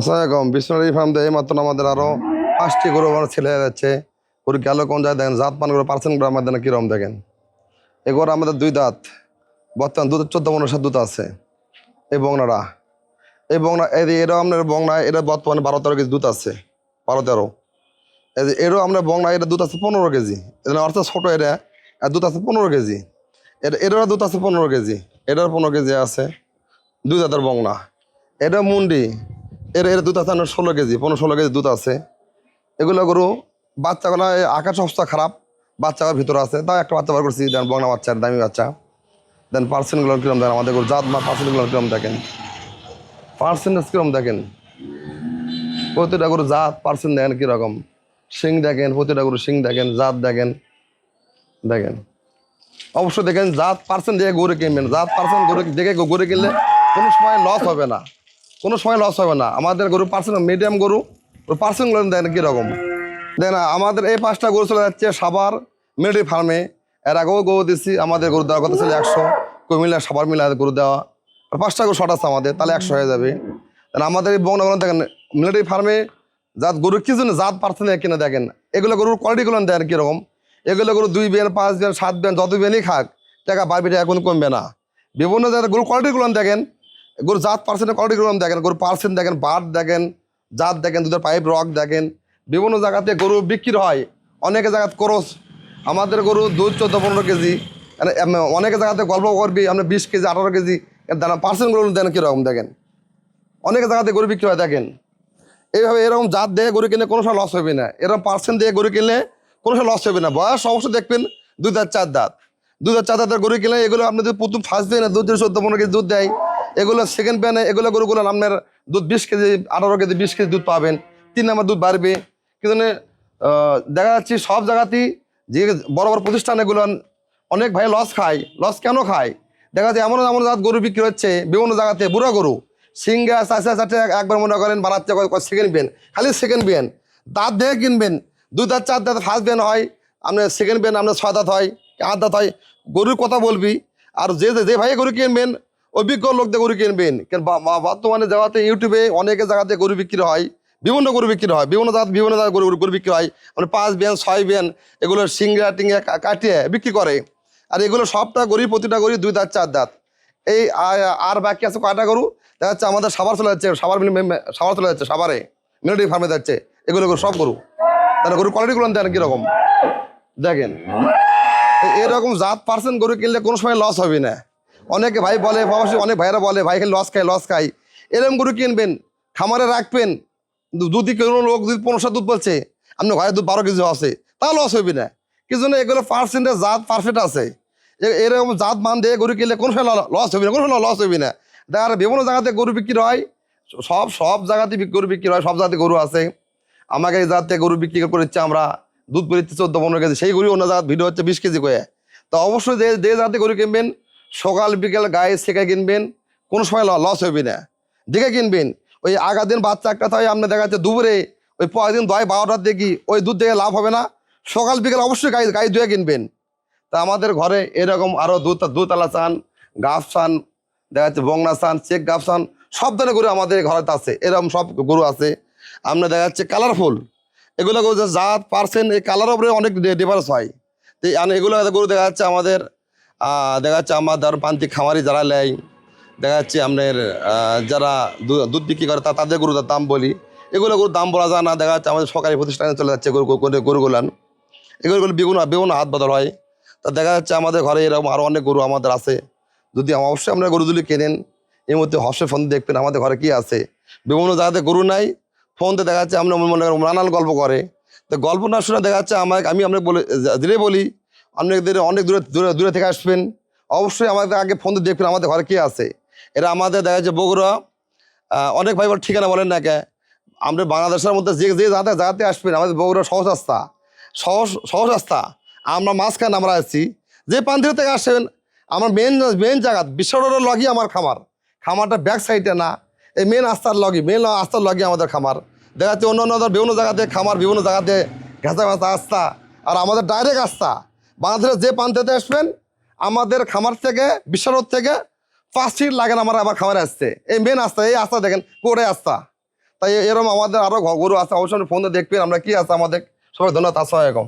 আসসালামাইকুম বিশ্বনাথী ফার্ম দিয়ে মাত্র আমাদের আরও পাঁচটি গরু আমার ছেলে যাচ্ছে গরু গেল কোন যায় দেখেন, জাত পান করে পার্সেন্ট করে আমাদের কীরকম দেখেন। এ গরু আমাদের দুই দাঁত, বর্তমান দুধ, চোদ্দ পনেরো সাত দুধ আছে। এই বংনারা, এই বংনা, এই এরও আপনার বংনা এটা বর্তমানে বারো তেরো কেজি দুধ আছে, বারো তেরো। এরও আপনার বংনা এটা দুধ আছে পনেরো কেজি। এটা অর্থাৎ ছোটো এটা আর দুধ আছে পনেরো কেজি। এটা এটারও দুধ আছে পনেরো কেজি এটার পনেরো কেজি আছে দুই দাঁতের বংনা। এটা মুন্ডি এর এর দুধ আছে আপনার ষোলো কেজি, পনেরো ষোলো কেজি দুধ আছে। এগুলো গরু বাচ্চাগুলো আকাশ অবস্থা খারাপ, বাচ্চাগুলোর ভিতরে আছে। তাও একটা বাচ্চা বার করছি, দেন বংনা বাচ্চার দামি বাচ্চা। দেন পার্সেন্টগুলো কিরম দেন আমাদের গরু, জাত মা পার্সেন্টগুলো কিরম দেখেন? পার্সেন্টেজ কিরম দেখেন? প্রতিটা গরু জাত, পার্সেন্ট দেখেন কীরকম? শিং দেখেন, প্রতিটা গরু শিং দেখেন, জাত দেখেন দেখেন। অবশ্যই দেখেন, জাত পার্সেন্ট দিয়ে গরু কিনবেন, জাত পার্সেন্ট গরু দেখে গরু কিনলে কোনো সময় লস হবে না। কোনো সময় লস হবে না। আমাদের গরু পার্সেন্ট মিডিয়াম গরু, ওই পার্সেন্টগুলো দেখেন কীরকম? দেখেন আমাদের এই পাঁচটা গরু চলে যাচ্ছে সাবার মিলিটারি ফার্মে। এর আগেও গরু দিচ্ছি আমাদের গরু দেওয়ার কথা ছিল একশো। কুমিল্লা সাবার মিলা গরু দেওয়া। আর পাঁচটা গরু শর্ট আছে আমাদের, তাহলে একশো হয়ে যাবে। আর আমাদের এই বংনগুলো দেখেন মিলিটারি ফার্মে জাত গরু কি জন্য জাত পার্সেন্ট কিনে দেখেন? এগুলো গরুর কোয়ালিটিগুলো দেখেন কীরকম? এগুলো গরু দুই বেন, পাঁচ বেন, সাত বেন, যত বেনই খাক, টাকা বাড়বে, টাকা কোনো কমবে না। বিভিন্ন জায়গায় গরুর কোয়ালিটিগুলো দেখেন গরু জাত পার্সেন্টের কোয়ালিটিগুলো দেখেন, গরু পার্সেন্ট দেখেন বাট দেখেন, জাত দেখেন, দুধের পাইপ রক দেখেন, বিভিন্ন জায়গাতে গরু বিক্রি হয়। অনেক জায়গাতে করস, আমাদের গরু দুধ চোদ্দ পনেরো কেজি মানে অনেক জায়গাতে গল্প করবি আমরা বিশ কেজি, আঠারো কেজি দাম পার্সেন্ট গরু দেন কীরকম দেখেন? অনেক জায়গাতে গরু বিক্রি হয়, দেখেন। এইভাবে এরকম জাত দিয়ে গরু কিনলে কোনো সময় লস হবে না। এরকম পার্সেন্ট দিয়ে গরু কিনলে কোনো সময় লস হবে না। বয়স অবশ্যই দেখবেন দুই দাঁত চার দাঁত। দুই চার দাঁতের গরু কিনলে এগুলো আপনি যদি প্রথম ফার্স্ট দিয়ে দুধ যদি চোদ্দ পনেরো কেজি দুধ দেয় এগুলো সেকেন্ড প্যানে এগুলো গরুগুলো আপনার দুধ বিশ কেজি, আঠারো কেজি, বিশ কেজি দুধ পাবেন। তিন নম্বর দুধ বাড়বে। কিন্তু দেখা যাচ্ছে সব জায়গাতেই যে বড় বড় প্রতিষ্ঠান এগুলো অনেক ভাই লস খায়। লস কেন খায়? দেখা যাচ্ছে এমন এমন জাত গরু বিক্রি হচ্ছে, বিভিন্ন জায়গাতে বুড়ো গরু। সিঙ্গা চাষা চাটে একবার মনে করেন বানাচ্ছে সেকেন্ড বিয়ান খালি সেকেন্ড বিয়ান দাঁত দেখে কিনবেন। দুই দাঁত, চার দাঁত ফার্স্ট বিয়ান হয়। আপনার সেকেন্ড বিয়ান আপনার ছয় দাঁত হয়, আট দাঁত হয়। গরুর কথা বলবি। আর যে- যে ভাই গরু কিনবেন অভিজ্ঞ লোক দিয়ে গরু কিনবেন। কেন বর্তমানে জায়গাতে ইউটিউবে অনেকে জায়গাতে গরু বিক্রি হয়, বিভিন্ন গরু বিক্রি হয়, বিভিন্ন জাত বিভিন্ন জায়গায় গরু গরু বিক্রি হয়। মানে পাঁচ বিয়ান ছয় বিয়ান এগুলো টিঙ্গা কা- কাটিয়ে বিক্রি করে। আর এগুলো সবটা গরু প্রতিটা গরু দুই দাঁত, চার দাঁত। এই আর বাকি আছে কয়টা গরু? দেখা যাচ্ছে আমাদের সাবার চলে যাচ্ছে সাবার সাবার চলে যাচ্ছে সাবারে মিলিটারি ফার্মে যাচ্ছে। এগুলো সব গরু। তাহলে গরু কোয়ালিটিগুলো দেন কীরকম। দেখেন। এরকম জাত পার্সেন্ট গরু কিনলে কোনো সময় লস হবে না। অনেকে ভাই বলে অবশ্যই অনেক ভাইরা বলে, ভাই লস খাই লস খাই। এরম গরু কিনবেন, খামারে রাখবেন দু- যদি কোনো লোক যদি পনেরোশো দুধ বলছে, আপনার ঘরে দুধ বারো কেজি আছে। তা লস হবে না। কি জন্য? এগুলো পার্সেন্টের জাত পারফেক্ট আছে। এরকম জাত মান দিয়ে গরু কিনলে কোনো সময় লস হবে না, কোনো সময় লস হবে না। দেখার বিভিন্ন জায়গাতে গরু বিক্রি হয়, সব সব জায়গাতে গরু বিক্রি হয়, সব জায়গাতে গরু আছে। আমাকে এই জাত গরু বিক্রি করেছে আমরা, দুধ বেরোচ্ছে চোদ্দ পনেরো কেজি, সেই গরু অন্য জায়গায় ভিডিও হচ্ছে বিশ কেজি করে তো অবশ্যই যে যে জাতে গরু কিনবেন সকাল, বিকেল গায়ে শেখে কিনবেন, কোনো সময় লস হবে না। দেখে কিনবেন, ওই আগা দিন বাচ্চা একটা হয় আপনি দেখা যাচ্ছে দুপুরে, ওই পরের দিন দয় বারোটার দেখি, ওই দুধ দেখে লাভ হবে না। সকাল, বিকেল অবশ্যই গাই গাই ধুয়ে কিনবেন। তা আমাদের ঘরে এরকম আরও দু দুতলা চান গাছ চান, দেখা যাচ্ছে বংনা চান, চেক গাছ চান, সব ধরনের গরু আমাদের ঘরে আছে, এরকম সব গরু আছে। আমরা দেখা যাচ্ছে কালারফুল এগুলো জাত পার্সেন্ট এই কালার উপরে অনেক ডিফারেন্স হয়। তো এগুলো গরু দেখা যাচ্ছে আমাদের দেখা যাচ্ছে আমাদের প্রান্তিক খামারি যারা নেয় দেখা যাচ্ছে আপনার যারা দুধ বিক্রি করে তা, তাদের গরুর দাম বলি। এগুলো গরুর দাম বলা যায় না, দেখা যাচ্ছে আমাদের সরকারি প্রতিষ্ঠানে চলে যাচ্ছে গরু, গরু- গরুগুলান এগুলো বিভিন্ন বিভিন্ন হাত বদল হয়। তা দেখা যাচ্ছে আমাদের ঘরে এরকম আরও অনেক গরু আমাদের আছে। যদি অবশ্যই আপনারা গরুগুলি কেনেন, এই মধ্যে হর্ষে ফোন দেখবেন আমাদের ঘরে কি আছে। বিভিন্ন জায়গাতে গরু নাই, ফোনতে দেখা যাচ্ছে আমরা মনে করেন নানান গল্প করে। তো গল্প না শুনে দেখা যাচ্ছে আমাকে, আমি আপনাকে বলে দিলে বলি আপনাদের অনেক দূরে দূরে দূরে থেকে আসবেন। অবশ্যই আমাদের আগে ফোন দিয়ে দেখবেন আমাদের ঘরে কি আছে। এরা আমাদের দেখা যাচ্ছে বগুড়া। অনেক ভাই ঠিকানা বলেন না কে। আমরা বাংলাদেশের মধ্যে যে যে জায়গাতে জায়গাতে আসবেন, আমাদের বগুড়া সহজ রাস্তা। সহজ সহজ রাস্তা। আমরা মাঝখানে আমরা আসছি যে প্রান্তির থেকে আসবেন আমার মেন মেন জায়গা বিশ্ব রোডের লগই আমার খামার। খামারটা ব্যাক সাইডে না। এই মেন আস্তার লগই মেন আস্তার লগই আমাদের খামার। দেখা যাচ্ছে অন্য অন্য বিভিন্ন জায়গাতে খামার, বিভিন্ন জায়গাতে ঘেঁচা ঘেঁচা আস্তা আর আমাদের ডাইরেক্ট রাস্তা। বাংলাদেশের যে প্রান্ততে আসবেন, আমাদের খামার থেকে বিশ্বরোদ থেকে পাঁচ ফিট লাগেন আমার আবার খামারে আসছে এই মেন আস্তা এই আস্তা দেখেন পরে আস্তা তাই এরকম আমাদের আরও গরু আছে, অবশ্যই ফোনে দেখবেন আমরা কি আছে আমাদের। সবাই ধন্যবাদ আসসালামাইকুম